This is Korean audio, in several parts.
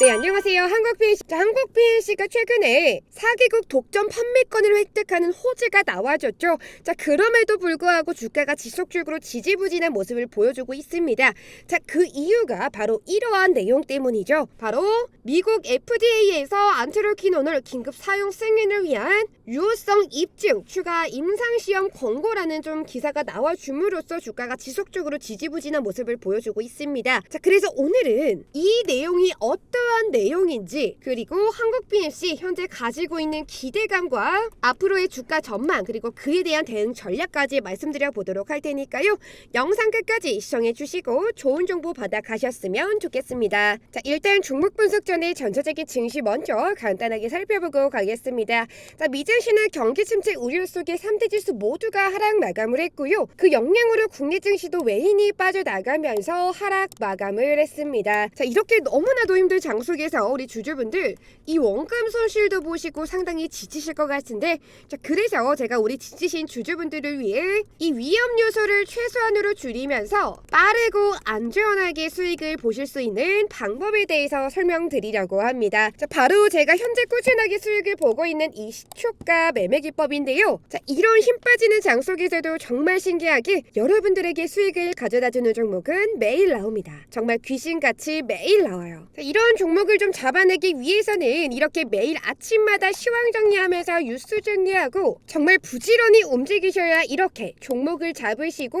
네, 안녕하세요. 한국 PNC. 자, 한국 PNC가 최근에 4개국 독점 판매권을 획득하는 호재가 나와줬죠. 자, 그럼에도 불구하고 주가가 지속적으로 지지부진한 모습을 보여주고 있습니다. 자, 그 이유가 바로 이러한 내용 때문이죠. 바로 미국 FDA에서 안트로키논을 긴급 사용 승인을 위한 유효성 입증 추가 임상시험 권고라는 좀 기사가 나와줌으로써 주가가 지속적으로 지지부진한 모습을 보여주고 있습니다. 자, 그래서 오늘은 이 내용이 어떠한 내용인지 그리고 한국 BMC 현재 가지고 있는 기대감과 앞으로의 주가 전망 그리고 그에 대한 대응 전략까지 말씀드려 보도록 할 테니까요. 영상 끝까지 시청해 주시고 좋은 정보 받아 가셨으면 좋겠습니다. 자, 일단 종목 분석 전에 전체적인 증시 먼저 간단하게 살펴보고 가겠습니다. 자, 미증 시는 경기 침체 우려 속에 3대 지수 모두가 하락 마감을 했고요. 그 영향으로 국내 증시도 외인이 빠져나가면서 하락 마감을 했습니다. 자, 이렇게 너무나도 힘든 장 속에서 우리 주주분들 이 원금 손실도 보시고 상당히 지치실 것 같은데 자, 그래서 제가 우리 지치신 주주분들을 위해 이 위험 요소를 최소한으로 줄이면서 빠르고 안전하게 수익을 보실 수 있는 방법에 대해서 설명드리려고 합니다. 자, 바로 제가 현재 꾸준하게 수익을 보고 있는 이 시초 가 매매 기법인데요. 자, 이런 힘 빠지는 장 속에서도 정말 신기하게 여러분들에게 수익을 가져다주는 종목은 매일 나옵니다. 정말 귀신같이 매일 나와요. 자, 이런 종목을 좀 잡아내기 위해서는 이렇게 매일 아침마다 시황 정리하면서 뉴스 정리하고 정말 부지런히 움직이셔야 이렇게 종목을 잡으시고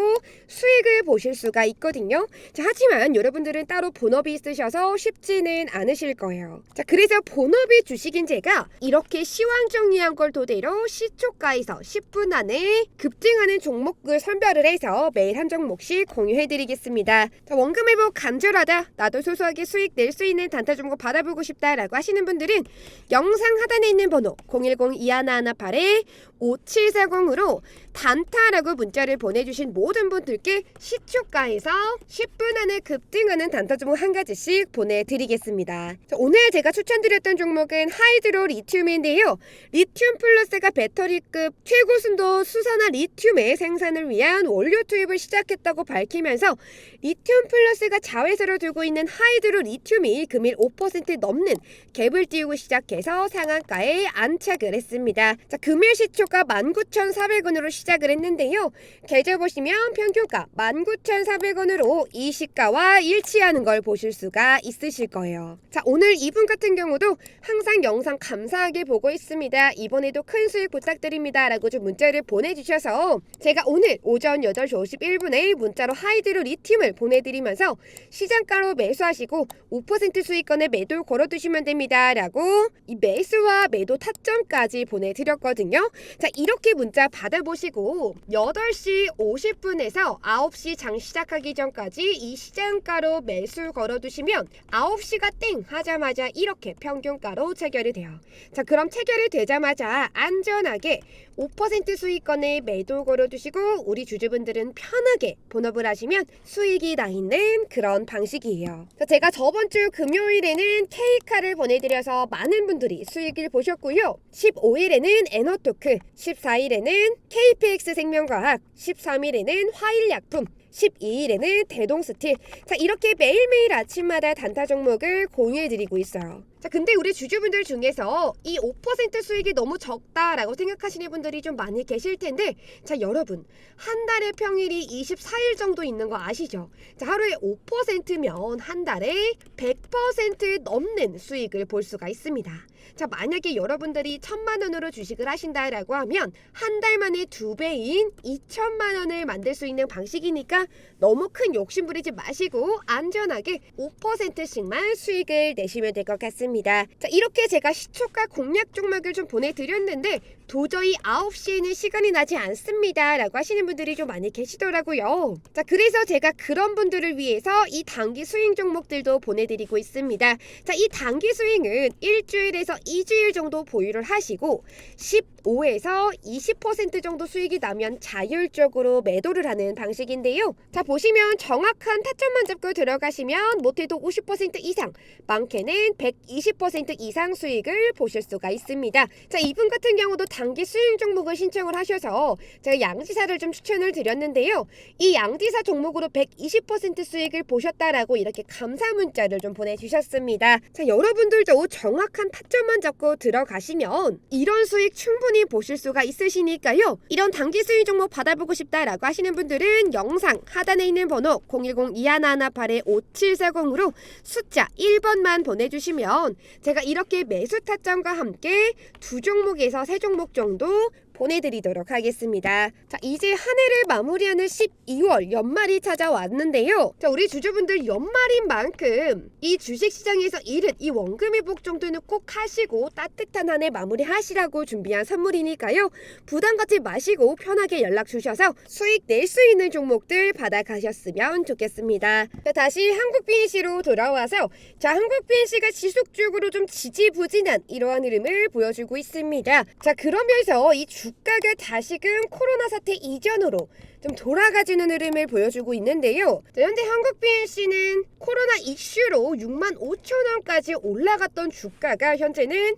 수익을 보실 수가 있거든요. 자, 하지만 여러분들은 따로 본업이 있으셔서 쉽지는 않으실 거예요. 자, 그래서 본업이 주식인 제가 이렇게 시황 정리한 걸 토대로 시초가에서 10분 안에 급등하는 종목을 선별을 해서 매일 한 종목씩 공유해드리겠습니다. 자, 원금 회복 간절하다. 나도 소소하게 수익 낼 수 있는 단타 종목 받아보고 싶다라고 하시는 분들은 영상 하단에 있는 번호 010-2118에 5740으로 단타라고 문자를 보내주신 모든 분들께 시초가에서 10분 안에 급등하는 단타 종목 한 가지씩 보내드리겠습니다. 자, 오늘 제가 추천드렸던 종목은 하이드로 리튬인데요. 리튬 플러스가 배터리급 최고 순도 수산화 리튬의 생산을 위한 원료 투입을 시작했다고 밝히면서 리튬 플러스가 자회사로 두고 있는 하이드로 리튬이 금일 5% 넘는 갭을 띄우고 시작해서 상한가에 안착을 했습니다. 자, 금일 시초가 19,400원으로 시작 을 했는데요. 계좌 보시면 평균가 19,400원으로 이 시가와 일치하는 걸 보실 수가 있으실 거예요. 자, 오늘 이분 같은 경우도 항상 영상 감사하게 보고 있습니다. 이번에도 큰 수익 부탁드립니다. 라고 좀 문자를 보내주셔서 제가 오늘 오전 8시 51분에 문자로 하이드로 리튬을 보내드리면서 시장가로 매수하시고 5% 수익권에 매도 걸어두시면 됩니다. 라고 이 매수와 매도 타점까지 보내드렸거든요. 자, 이렇게 문자 받아보시고 8시 50분에서 9시 장 시작하기 전까지 이 시장가로 매수 걸어두시면 9시가 땡 하자마자 이렇게 평균가로 체결이 돼요. 자, 그럼 체결이 되자마자 안전하게 5% 수익권에 매도 걸어두시고 우리 주주분들은 편하게 본업을 하시면 수익이 나 있는 그런 방식이에요. 자, 제가 저번 주 금요일에는 K카를 보내드려서 많은 분들이 수익을 보셨고요. 15일에는 에너토크, 14일에는 KPX 생명과학, 13일에는 화일약품, 12일에는 대동스틸. 자, 이렇게 매일매일 아침마다 단타 종목을 공유해드리고 있어요. 자, 근데 우리 주주분들 중에서 이 5% 수익이 너무 적다라고 생각하시는 분들이 좀 많이 계실 텐데, 자, 여러분, 한 달에 평일이 24일 정도 있는 거 아시죠? 자, 하루에 5%면 한 달에 100% 넘는 수익을 볼 수가 있습니다. 자, 만약에 여러분들이 천만 원으로 주식을 하신다라고 하면 한 달 만에 두 배인 2천만 원을 만들 수 있는 방식이니까 너무 큰 욕심 부리지 마시고 안전하게 5%씩만 수익을 내시면 될 것 같습니다. 자, 이렇게 제가 시초가 공략 종목을 좀 보내드렸는데 도저히 9시에는 시간이 나지 않습니다. 라고 하시는 분들이 좀 많이 계시더라고요. 자, 그래서 제가 그런 분들을 위해서 이 단기 스윙 종목들도 보내드리고 있습니다. 자, 이 단기 스윙은 일주일에서 2주일 정도 보유를 하시고 15에서 20% 정도 수익이 나면 자율적으로 매도를 하는 방식인데요. 자 보시면 정확한 타점만 잡고 들어가시면 못해도 50% 이상, 많게는 120% 이상 수익을 보실 수가 있습니다. 자 이분 같은 경우도 단기 수익 종목을 신청을 하셔서 제가 양지사를 좀 추천을 드렸는데요. 이 양지사 종목으로 120% 수익을 보셨다라고 이렇게 감사 문자를 좀 보내주셨습니다. 자 여러분들도 정확한 타점만 잡고 들어가시면 이런 수익 충분히 보실 수가 있으시니까요. 이런 단기 수익 종목 받아보고 싶다라고 하시는 분들은 영상 하단에 있는 번호 010-2118-5740으로 숫자 1번만 보내주시면 제가 이렇게 매수 타점과 함께 두 종목에서 세 종목 정도 보내드리도록 하겠습니다. 자, 이제 한 해를 마무리하는 12월 연말이 찾아왔는데요. 자, 우리 주주분들 연말인 만큼 이 주식시장에서 잃은 이 원금 회복 정도는 꼭 하시고 따뜻한 한 해 마무리하시라고 준비한 선물이니까요. 부담 갖지 마시고 편하게 연락 주셔서 수익 낼 수 있는 종목들 받아가셨으면 좋겠습니다. 자, 다시 한국 BNC로 돌아와서 자, 한국 BNC가 지속적으로 좀 지지부진한 이러한 흐름을 보여주고 있습니다. 자, 그러면서 이 주 가가 다시금 코로나 사태 이전으로 좀 돌아가지는 흐름을 보여주고 있는데요. 자, 현재 한국 BNC는 코로나 이슈로 6만 5천 원까지 올라갔던 주가가 현재는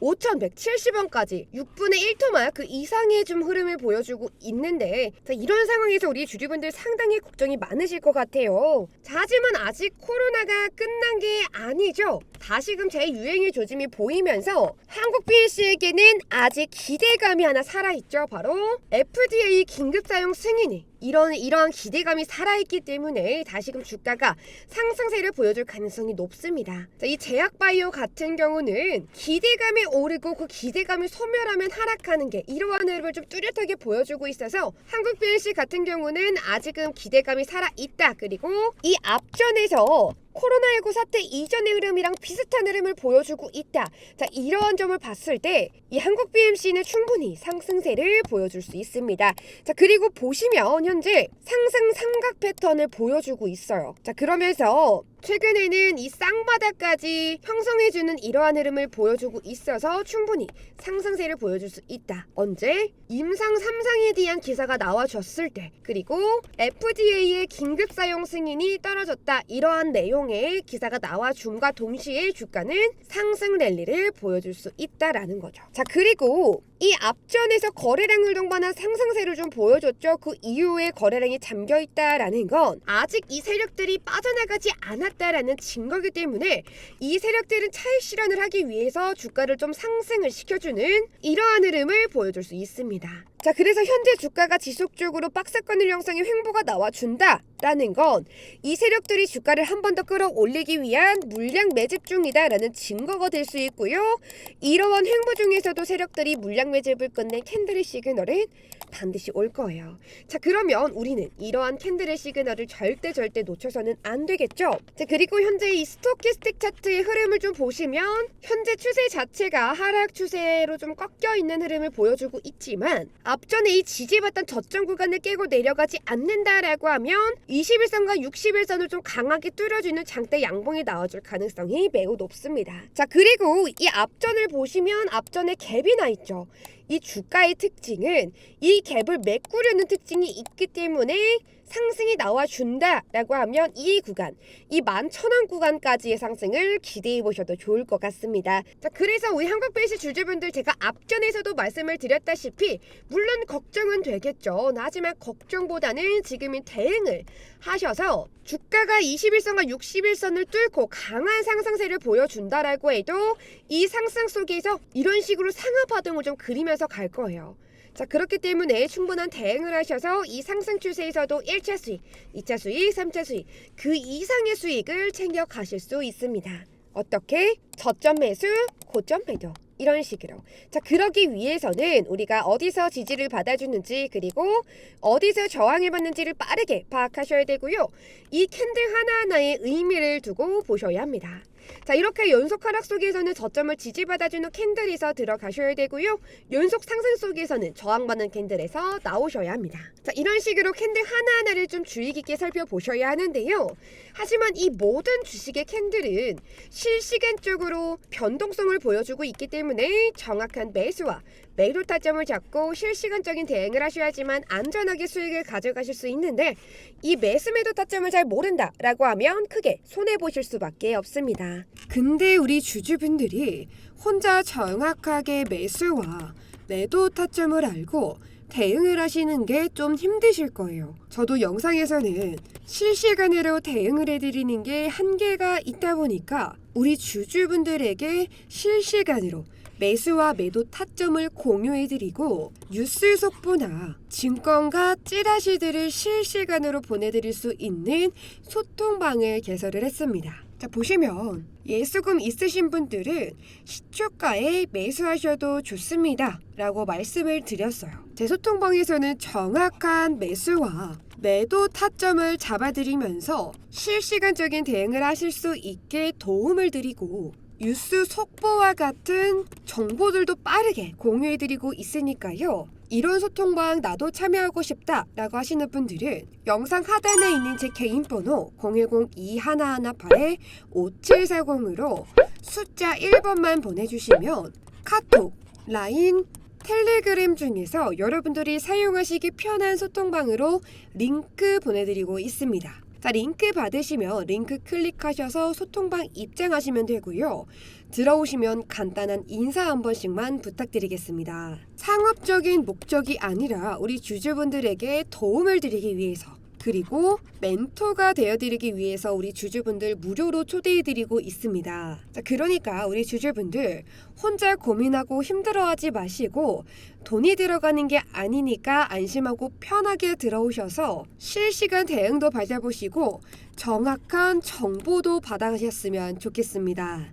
5,170원까지 6분의 1토막 그 이상의 좀 흐름을 보여주고 있는데 자, 이런 상황에서 우리 주주분들 상당히 걱정이 많으실 것 같아요. 자, 하지만 아직 코로나가 끝난 게 아니죠. 다시금 재유행의 조짐이 보이면서 한국 BNC에게는 아직 기대감이 하나 살아있죠. 바로 FDA 긴급 사용 승인이 이런 이러한 기대감이 살아있기 때문에 다시금 주가가 상승세를 보여줄 가능성이 높습니다. 자, 이 제약바이오 같은 경우는 기대감이 오르고 그 기대감이 소멸하면 하락하는 게 이러한 흐름을 좀 뚜렷하게 보여주고 있어서 한국 BNC 같은 경우는 아직은 기대감이 살아 있다. 그리고 이 앞전에서 코로나19 사태 이전의 흐름이랑 비슷한 흐름을 보여주고 있다. 자, 이러한 점을 봤을 때 이 한국 BMC는 충분히 상승세를 보여줄 수 있습니다. 자, 그리고 보시면 현재 상승 삼각 패턴을 보여주고 있어요. 자, 그러면서 최근에는 이 쌍바닥까지 형성해주는 이러한 흐름을 보여주고 있어서 충분히 상승세를 보여줄 수 있다. 언제? 임상 3상에 대한 기사가 나와줬을 때 그리고 FDA의 긴급 사용 승인이 떨어졌다. 이러한 내용의 기사가 나와줌과 동시에 주가는 상승 랠리를 보여줄 수 있다라는 거죠. 자 그리고 이 앞전에서 거래량을 동반한 상승세를 좀 보여줬죠. 그 이후에 거래량이 잠겨 있다라는 건 아직 이 세력들이 빠져나가지 않았다라는 증거이기 때문에 이 세력들은 차익 실현을 하기 위해서 주가를 좀 상승을 시켜주는 이러한 흐름을 보여줄 수 있습니다. 자, 그래서 현재 주가가 지속적으로 박스권을 형성의 횡보가 나와준다라는 건 이 세력들이 주가를 한 번 더 끌어올리기 위한 물량 매집 중이다라는 증거가 될 수 있고요. 이러한 횡보 중에서도 세력들이 물량 매집을 끝낸 캔들의 시그널은 반드시 올 거예요. 자, 그러면 우리는 이러한 캔들의 시그널을 절대 절대 놓쳐서는 안 되겠죠. 자, 그리고 현재 이 스토키스틱 차트의 흐름을 좀 보시면 현재 추세 자체가 하락 추세로 좀 꺾여 있는 흐름을 보여주고 있지만 앞전에 이 지지받던 저점 구간을 깨고 내려가지 않는다라고 하면 21선과 61선을 좀 강하게 뚫어주는 장대 양봉이 나와줄 가능성이 매우 높습니다. 자 그리고 이 앞전을 보시면 앞전에 갭이 나 있죠. 이 주가의 특징은 이 갭을 메꾸려는 특징이 있기 때문에 상승이 나와준다라고 하면 이 구간, 이 11,000원 구간까지의 상승을 기대해 보셔도 좋을 것 같습니다. 자, 그래서 우리 한국베이스 주주분들 제가 앞전에서도 말씀을 드렸다시피 물론 걱정은 되겠죠. 하지만 걱정보다는 지금은 대응을 하셔서 주가가 21선과 61선을 뚫고 강한 상승세를 보여준다라고 해도 이 상승 속에서 이런 식으로 상하 파동을 좀 그리면서 갈 거예요. 자 그렇기 때문에 충분한 대응을 하셔서 이 상승 추세에서도 1차 수익, 2차 수익, 3차 수익 그 이상의 수익을 챙겨 가실 수 있습니다. 어떻게? 저점 매수, 고점 매도 이런 식으로 자 그러기 위해서는 우리가 어디서 지지를 받아주는지 그리고 어디서 저항을 받는지를 빠르게 파악하셔야 되고요 이 캔들 하나하나의 의미를 두고 보셔야 합니다 자 이렇게 연속 하락 속에서는 저점을 지지받아주는 캔들에서 들어가셔야 되고요. 연속 상승 속에서는 저항받는 캔들에서 나오셔야 합니다. 자 이런 식으로 캔들 하나하나를 좀 주의 깊게 살펴보셔야 하는데요. 하지만 이 모든 주식의 캔들은 실시간적으로 변동성을 보여주고 있기 때문에 정확한 매수와 매도 타점을 잡고 실시간적인 대응을 하셔야지만 안전하게 수익을 가져가실 수 있는데 이 매수 매도 타점을 잘 모른다라고 하면 크게 손해 보실 수밖에 없 근데 우리 주주분들이 혼자 정확하게 매수와 매도 타점을 알고 대응을 하시는 게 좀 힘드실 거예요. 저도 영상에서는 실시간으로 대응을 해드리는 게 한계가 있다 보니까 우리 주주분들에게 실시간으로 매수와 매도 타점을 공유해드리고 뉴스 속보나 증권가 찌라시들을 실시간으로 보내드릴 수 있는 소통방을 개설을 했습니다. 자 보시면 예수금 있으신 분들은 시초가에 매수하셔도 좋습니다. 라고 말씀을 드렸어요. 제 소통방에서는 정확한 매수와 매도 타점을 잡아드리면서 실시간적인 대응을 하실 수 있게 도움을 드리고 뉴스 속보와 같은 정보들도 빠르게 공유해드리고 있으니까요. 이런 소통방 나도 참여하고 싶다라고 하시는 분들은 영상 하단에 있는 제 개인 번호 010-2118-5740으로 숫자 1번만 보내주시면 카톡, 라인, 텔레그램 중에서 여러분들이 사용하시기 편한 소통방으로 링크 보내드리고 있습니다. 자, 링크 받으시면 링크 클릭하셔서 소통방 입장하시면 되고요. 들어오시면 간단한 인사 한 번씩만 부탁드리겠습니다. 상업적인 목적이 아니라 우리 주주분들에게 도움을 드리기 위해서 그리고 멘토가 되어드리기 위해서 우리 주주분들 무료로 초대해드리고 있습니다. 자, 그러니까 우리 주주분들 혼자 고민하고 힘들어하지 마시고 돈이 들어가는 게 아니니까 안심하고 편하게 들어오셔서 실시간 대응도 받아보시고 정확한 정보도 받아가셨으면 좋겠습니다.